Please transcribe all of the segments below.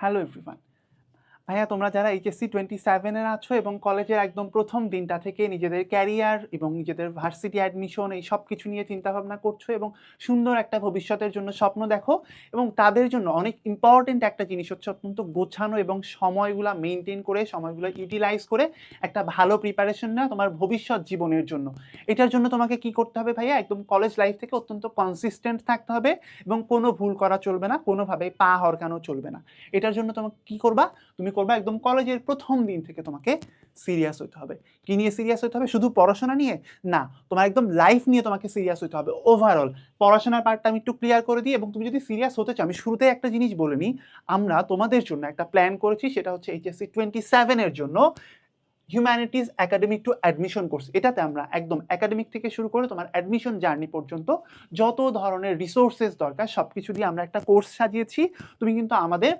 Hello everyone. ভাইয়া, তোমরা যারা এইচএসসি টোয়েন্টি সেভেনের আছো এবং কলেজের একদম প্রথম দিনটা থেকে নিজেদের ক্যারিয়ার এবং নিজেদের ভার্সিটি অ্যাডমিশন এই সব কিছু নিয়ে চিন্তাভাবনা করছ এবং সুন্দর একটা ভবিষ্যতের জন্য স্বপ্ন দেখো এবং তাদের জন্য অনেক ইম্পর্টেন্ট একটা জিনিস হচ্ছে অত্যন্ত গোছানো এবং সময়গুলো মেনটেন করে, সময়গুলো ইউটিলাইজ করে একটা ভালো প্রিপারেশন নেওয়া তোমার ভবিষ্যৎ জীবনের জন্য। এটার জন্য তোমাকে কি করতে হবে ভাইয়া? একদম কলেজ লাইফ থেকে অত্যন্ত কনসিস্টেন্ট থাকতে হবে এবং কোনো ভুল করা চলবে না কোনোভাবে পা হরকানো চলবে না। এটার জন্য তোমাকে কি করবা? তুমি করবা একদম কলেজের প্রথম দিন থেকে তোমাকে সিরিয়াস হতে হবে। কি নিয়ে সিরিয়াস হতে হবে? শুধু পড়াশোনা নিয়ে? না, তোমার একদম লাইফ নিয়ে তোমাকে সিরিয়াস হতে হবে ওভারঅল পড়াশোনার পার্টটা আমি একটু ক্লিয়ার করে দিই এবং তুমি যদি সিরিয়াস হতে চাও, আমি শুরুতে একটা জিনিস বলে নিই। আমরা তোমাদের জন্য একটা প্ল্যান করেছি, সেটা হচ্ছে এইচএসসি টোয়েন্টি সেভেনের জন্য humanities academic to admission course এটাতে আমরা একদম একাডেমিক থেকে শুরু করে তোমার অ্যাডমিশন জার্নি পর্যন্ত যত ধরনের রিসোর্সেস দরকার সব কিছু দিয়ে আমরা একটা কোর্স সাজিয়েছি। তুমি কিন্তু আমাদের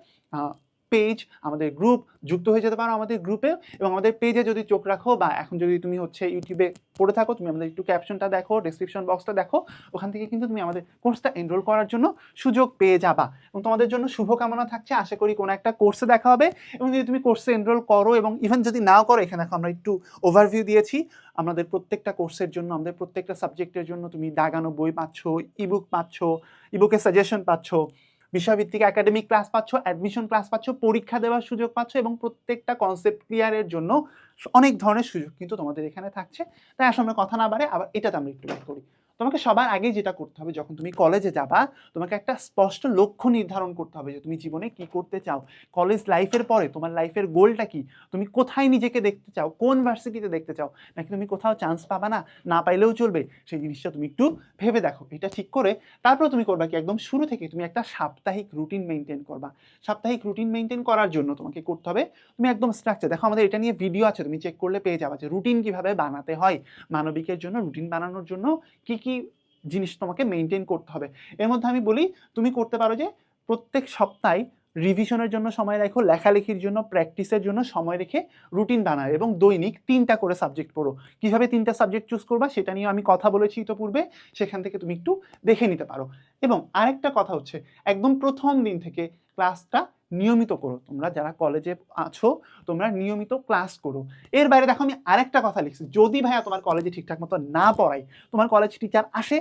পেজ আমাদের গ্রুপ যুক্ত হয়ে যেতে পারো আমাদের গ্রুপে এবং আমাদের পেজে যদি চোখ রাখো বা এখন যদি তুমি হচ্ছে ইউটিউবে পড়ে থাকো, তুমি আমাদের একটু ক্যাপশনটা দেখো ডিসক্রিপশন বক্সটা দেখো, ওখান থেকে কিন্তু তুমি আমাদের কোর্সটা এনরোল করার জন্য সুযোগ পেয়ে যাবা। এবং তোমাদের জন্য শুভকামনা থাকছে। আশা করি কোনো একটা কোর্সে দেখা হবে। এবং যদি তুমি কোর্সে এনরোল করো এবং ইভেন যদি নাও করো, এখানে দেখো আমরা একটু ওভারভিউ দিয়েছি। আমাদের প্রত্যেকটা কোর্সের জন্য, আমাদের প্রত্যেকটা সাবজেক্টের জন্য তুমি দাগানো বই পাচ্ছ ইবুক পাচ্ছ ইবুকের সাজেশন পাচ্ছ। বিষয়ভিত্তিক একাডেমিক ক্লাস পাচ্ছ অ্যাডমিশন ক্লাস পাচ্ছ, পরীক্ষা দেওয়ার সুযোগ পাচ্ছ এবং প্রত্যেকটা কনসেপ্ট ক্লিয়ারের জন্য অনেক ধরনের সুযোগ কিন্তু তোমাদের এখানে থাকছে। তাই আসলে কথা না বাড়ে আবার এটাতে আমরা একটু করি। তোমাকে সবার আগে যেটা করতে হবে, যখন তুমি কলেজে যাবা, তোমাকে একটা স্পষ্ট লক্ষ্য নির্ধারণ করতে হবে যে তুমি জীবনে কি করতে চাও। কলেজ লাইফের পরে তোমার লাইফের গোলটা কি? তুমি কোথায় নিজেকে দেখতে চাও? কোন ভার্সিটিতে দেখতে চাও? নাকি তুমি কোথাও চান্স পাবা না? না পাইলেও চলবে। সেই জিনিসটা তুমি একটু ভেবে দেখো। এটা ঠিক করে তারপর তুমি করবা কি? একদম শুরু থেকে তুমি একটা সাপ্তাহিক রুটিন মেনটেন করবা। সাপ্তাহিক রুটিন মেনটেন করার জন্য তোমাকে করতে হবে, তুমি একদম স্ট্রাকচার দেখো, আমাদের এটা নিয়ে ভিডিও আছে, তুমি চেক করলে পেয়ে যাবা যে রুটিন কীভাবে বানাতে হয়। মানবিকের জন্য রুটিন বানানোর জন্য কি কি জিনিস তোমাকে মেনটেন করতে হবে। এর মধ্যে আমি বলি, তুমি করতে পারো যে প্রত্যেক সপ্তাহে রিভিশনের জন্য সময় রাখো, লেখালেখির জন্য প্র্যাকটিসের জন্য সময় রেখে রুটিন বানায় এবং দৈনিক তিনটা করে সাবজেক্ট পড়ো। কীভাবে তিনটা সাবজেক্ট চুজ করবা সেটা নিয়ে আমি কথা বলেছি ইতোপূর্বে, সেখান থেকে তুমি একটু দেখে নিতে পারো। এবং আরেকটা কথা হচ্ছে, একদম প্রথম দিন থেকে ক্লাসটা নিয়মিত করো। তোমরা যারা কলেজে আছো, তোমরা নিয়মিত ক্লাস করো। এর বাইরে দেখো আমি আরেকটা কথা লিখছি, যদি ভাইয়া তোমার কলেজে ঠিকঠাক মতো না পড়াই তোমার কলেজ টিচার আসে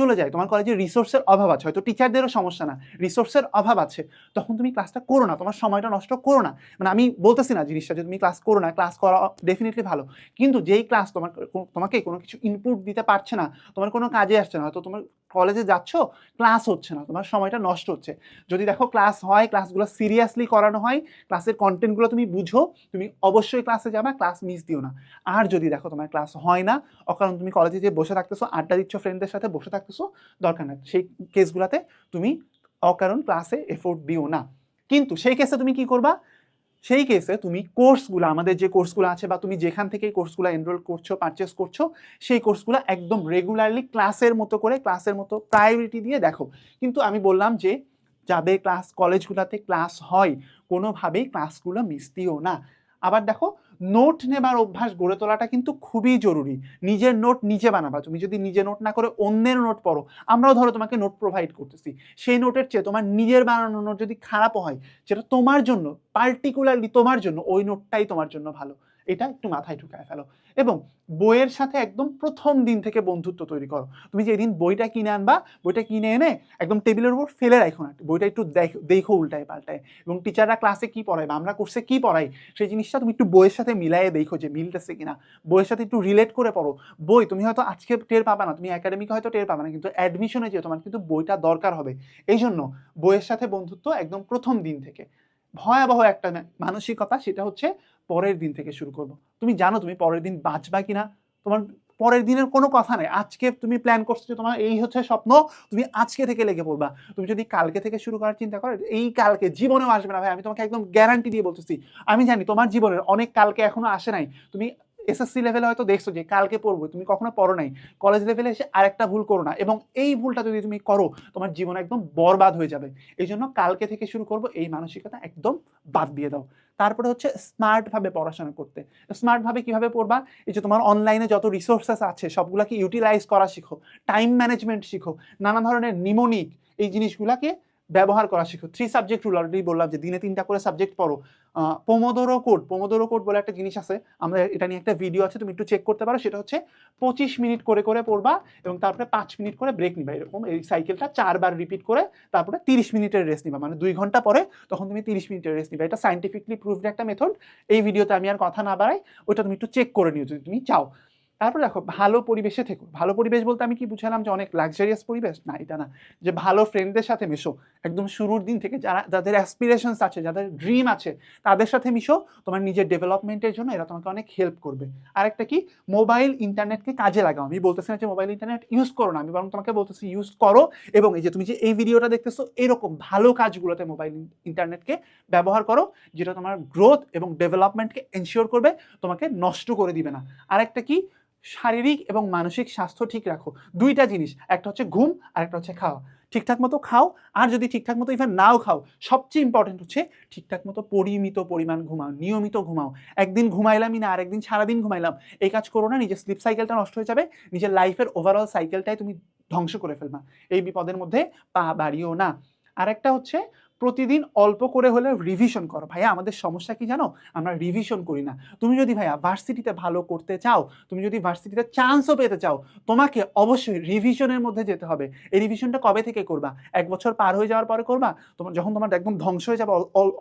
চলে যায়। তোমার কলেজে রিসোর্সের অভাব আছে, হয়তো টিচারদেরও সমস্যা না। রিসোর্সের অভাব আছে। তখন তুমি ক্লাসটা করো না, তোমার সময়টা নষ্ট করো না। মানে আমি বলতেছি না জিনিসটা যে, তুমি ক্লাস করো না ক্লাস করা ডেফিনেটলি ভালো। কিন্তু যেই ক্লাস তোমার, তোমাকে কোনো কিছু ইনপুট দিতে পারছে না, তোমার কোনো কাজে আসছে না, হয়তো তোমার কলেজে যাচ্ছ ক্লাস হচ্ছে না, তোমার সময়টা নষ্ট হচ্ছে। যদি দেখো ক্লাস হয় ক্লাসগুলো সিরিয়াসলি করানো হয় ক্লাসের কন্টেন্টগুলো তুমি বুঝো, তুমি অবশ্যই ক্লাসে যাবা ক্লাস মিস দিও না। আর যদি দেখো তোমার ক্লাস হয় না, অকারণ তুমি কলেজে যে বসে থাকতেছো, আড্ডা দিচ্ছ ফ্রেন্ডদের সাথে, বসে থাকতেছো, দরকার নেই। সেই কেসগুলোতে তুমি অকারণ ক্লাসে এফোর্ট দিও না। কিন্তু সেই কেসে তুমি কি করবা? সেই কেসে তুমি কোর্সগুলো আমাদের যে কোর্সগুলো আছে বা তুমি যেখান থেকে কোর্সগুলো এনরোল করছ পারচেস করছ, সেই কোর্সগুলো একদম রেগুলারলি ক্লাসের মতো করে ক্লাসের মতো প্রায়োরিটি দিয়ে দেখো। কিন্তু আমি বললাম যে, যাদের ক্লাস কলেজগুলোতে ক্লাস হয়, কোনোভাবেই ক্লাসগুলো মিস দিও না। আবার দেখো নোট নেবার অভ্যাস গড়ে তোলাটা কিন্তু খুবই জরুরি। নিজের নোট নিজে বানাবা। তুমি যদি নিজে নোট না করে অন্যের নোট পড়ো, আমরাও ধরো তোমাকে নোট প্রোভাইড করতেছি। সেই নোটের চেয়ে তোমার নিজের বানানো নোট যদি খারাপ হয়, সেটা তোমার জন্য পার্টিকুলারলি তোমার জন্য, ওই নোটটাই তোমার জন্য ভালো। এটা একটু মাথায় ঢুকায় ফেলো। এবং বইয়ের সাথে একদম প্রথম দিন থেকে বন্ধুত্ব তৈরি করো। তুমি যেদিন বইটা কিনে আনবা, বইটা কিনে এনে একদম টেবিলের উপর ফেলে রাখো না। বইটা একটু দেখ- উল্টায় পাল্টায়। এবং টিচাররা ক্লাসে কি পড়ায় বা আমরা কোর্সে কি পড়াই, সেই জিনিসটা তুমি একটু বইয়ের সাথে মিলাইয়ে দেখো যে মিলতেছে কিনা। বইয়ের সাথে একটু রিলেট করে পড়ো। বই তুমি হয়তো আজকে টের পাবা না, তুমি একাডেমিক হয়তো টের পাবা না, কিন্তু অ্যাডমিশনে যে তোমার কিন্তু বইটা দরকার হবে। এই জন্য বইয়ের সাথে বন্ধুত্ব একদম প্রথম দিন থেকে। ভয়াবহ একটা মানসিকতা সেটা হচ্ছে পরের দিন থেকে শুরু করব। তুমি জানো তুমি পরের দিন বাঁচবা কিনা? তোমার পরের দিনের কোনো কথা নাই। আজকে তুমি প্ল্যান করছ যে তোমার এই হচ্ছে স্বপ্ন, তুমি আজকে থেকে লেগে পড়বা। তুমি যদি কালকে থেকে শুরু করার চিন্তা করো, এই কালকে জীবনেও আসবে না ভাই। আমি তোমাকে একদম গ্যারান্টি দিয়ে বলতেছি। আমি জানি তোমার জীবনের অনেক কালকে এখনও আসে নাই। তুমি এসএসসি লেভেলে হয়তো দেখছ যে কালকে পড়ব, তুমি কখনো পড়ো নাই। কলেজ লেভেলে এসে আরেকটা ভুল করো না এবং এই ভুলটা যদি তুমি করো, তোমার জীবন একদম বরবাদ হয়ে যাবে। এই জন্য কালকে থেকে শুরু করব, এই মানসিকতা একদম বাদ দিয়ে দাও। তারপরে হচ্ছে স্মার্টভাবে পড়াশোনা করতে। স্মার্টভাবে কীভাবে পড়বা? এই যে তোমার অনলাইনে যত রিসোর্সেস আছে, সবগুলোকে ইউটিলাইজ করা শিখো। টাইম ম্যানেজমেন্ট শিখো। নানা ধরনের নিমোনিক এই জিনিসগুলোকে ব্যবহার করা শিখো। থ্রি সাবজেক্ট রুল অলরেডি বললাম যে দিনে তিনটা করে সাবজেক্ট পড়ো। পোমোদোরো কোড পোমোদোরো কোড বলে একটা জিনিস আছে। আমরা এটা নিয়ে একটা ভিডিও আছে, তুমি একটু চেক করতে পারো। সেটা হচ্ছে পঁচিশ মিনিট করে করে পড়বা এবং তারপরে পাঁচ মিনিট করে ব্রেক নিবা। এরকম এই সাইকেলটা চারবার রিপিট করে তারপরে তিরিশ মিনিটের রেস্ট নিবা। মানে দুই ঘণ্টা পরে তখন তুমি তিরিশ মিনিটের রেস্ট নিবা। এটা সাইন্টিফিকলি প্রুভড একটা মেথড এই ভিডিওতে আমি আর কথা না বাড়াই, ওটা তুমি একটু চেক করে নিও যদি তুমি চাও। তারপর দেখো, ভালো পরিবেশে থেকো। ভালো পরিবেশ বলতে আমি কি বুঝালাম যে অনেক লাক্সারিয়াস পরিবেশ? না, এটা না। যে ভালো ফ্রেন্ডদের সাথে মিশো। একদম শুরুর দিন থেকে যারা, যাদের অ্যাসপিরেশনস আছে, যাদের ড্রিম আছে, তাদের সাথে মিশো। তোমার নিজের ডেভেলপমেন্টের জন্য এরা তোমাকে অনেক হেল্প করবে। আরেকটা কি? মোবাইল ইন্টারনেটকে কাজে লাগাও। আমি বলতেছি না যে মোবাইল ইন্টারনেট ইউজ করো না। আমি বরং তোমাকে বলতেছি ইউজ করো। এবং এই যে তুমি যে এই ভিডিওটা দেখতেছো, এরকম ভালো কাজগুলোতে মোবাইল ইন্টারনেটকে ব্যবহার করো, যেটা তোমার গ্রোথ এবং ডেভেলপমেন্টকে এনশিওর করবে, তোমাকে নষ্ট করে দিবে না। আরেকটা কি? শারীরিক এবং মানসিক স্বাস্থ্য ঠিক রাখো। দুইটা জিনিস, একটা হচ্ছে ঘুম আর একটা হচ্ছে খাওয়া। ঠিকঠাক মতো খাও আর যদি ঠিকঠাক মতো ইভেন নাও খাও, সবচেয়ে ইম্পর্টেন্ট হচ্ছে ঠিকঠাক মতো পরিমিত পরিমাণ ঘুমাও, নিয়মিত ঘুমাও। একদিন ঘুমাইলামই না আর একদিন সারাদিন ঘুমাইলাম। এই কাজ করো না, নিজের স্লিপ সাইকেলটা নষ্ট হয়ে যাবে, নিজের লাইফের ওভারঅল সাইকেলটাই তুমি ধ্বংস করে ফেলবা। এই বিপদের মধ্যে পা বাড়িও না। আরেকটা হচ্ছে প্রতিদিন অল্প করে হলে রিভিশন করো। ভাইয়া, আমাদের সমস্যা কি জানো? আমরা রিভিশন করি না। তুমি যদি ভাইয়া ভার্সিটিতে ভালো করতে চাও, তুমি যদি ভার্সিটিতে চান্সও পেতে চাও, তোমাকে অবশ্যই রিভিশনের মধ্যে যেতে হবে। এই রিভিশনটা কবে থেকে করবা? এক বছর পার হয়ে যাওয়ার পরে করবা? তোমার যখন তোমার একদম ধ্বংস হয়ে যাবে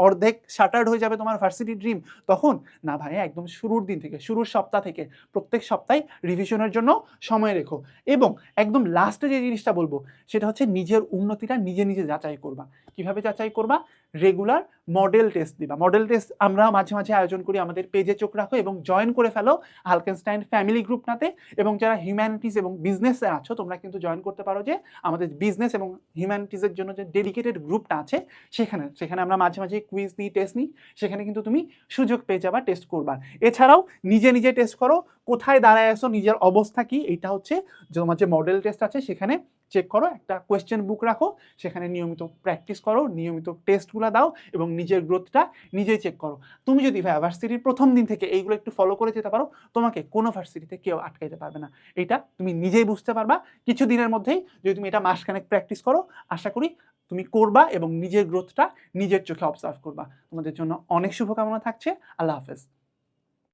অর্ধেক শাটার্ড হয়ে যাবে তোমার ভার্সিটি ড্রিম তখন না ভাইয়া, একদম শুরুর দিন থেকে, শুরুর সপ্তাহ থেকে প্রত্যেক সপ্তাহে রিভিশনের জন্য সময় রেখো। এবং একদম লাস্টে যে জিনিসটা বলব, সেটা হচ্ছে নিজের উন্নতিটা নিজে নিজে যাচাই করবা। কীভাবে যাচাই করবা রেগুলার মডেল টেস্ট দিবা। মডেল টেস্ট আমরা মাঝে মাঝে আয়োজন করি, আমাদের পেজে চোখ রাখো এবং জয়েন করে ফেলো হালকেনস্টাইন ফ্যামিলি গ্রুপটাতে এবং যারা হিউম্যানিটিস এবং বিজনেসে আছো, তোমরা কিন্তু জয়েন করতে পারো যে আমাদের বিজনেস এবং হিউম্যানিটিসের জন্য যে ডেডিকেটেড গ্রুপটা আছে, সেখানে সেখানে আমরা মাঝে মাঝে কুইজ নিই টেস্ট নিই, সেখানে কিন্তু তুমি সুযোগ পেয়ে যাবা টেস্ট করবার। এছাড়াও নিজে নিজে টেস্ট করো, কোথায় দাঁড়ায় আসো নিজের অবস্থা কি এটা হচ্ছে তোমার যে মডেল টেস্ট আছে, সেখানে চেক করো, একটা কোয়েশ্চেন বুক রাখো, সেখানে নিয়মিত প্র্যাকটিস করো, নিয়মিত টেস্টগুলো দাও এবং নিজের গ্রোথটা নিজেই চেক করো। তুমি যদি ভাই ভার্সিটির প্রথম দিন থেকে এইগুলো একটু ফলো করে যেতে পারো, তোমাকে কোনো ভার্সিটিতে কেউ আটকাইতে পারবে না। এটা তুমি নিজেই বুঝতে পারবা। কিছু দিনের মধ্যেই যদি তুমি এটা মাসখানেক প্র্যাকটিস করো, আশা করি তুমি করবা এবং নিজের গ্রোথটা নিজের চোখে অবজার্ভ করবা। তোমাদের জন্য অনেক শুভকামনা থাকছে। আল্লাহ হাফেজ।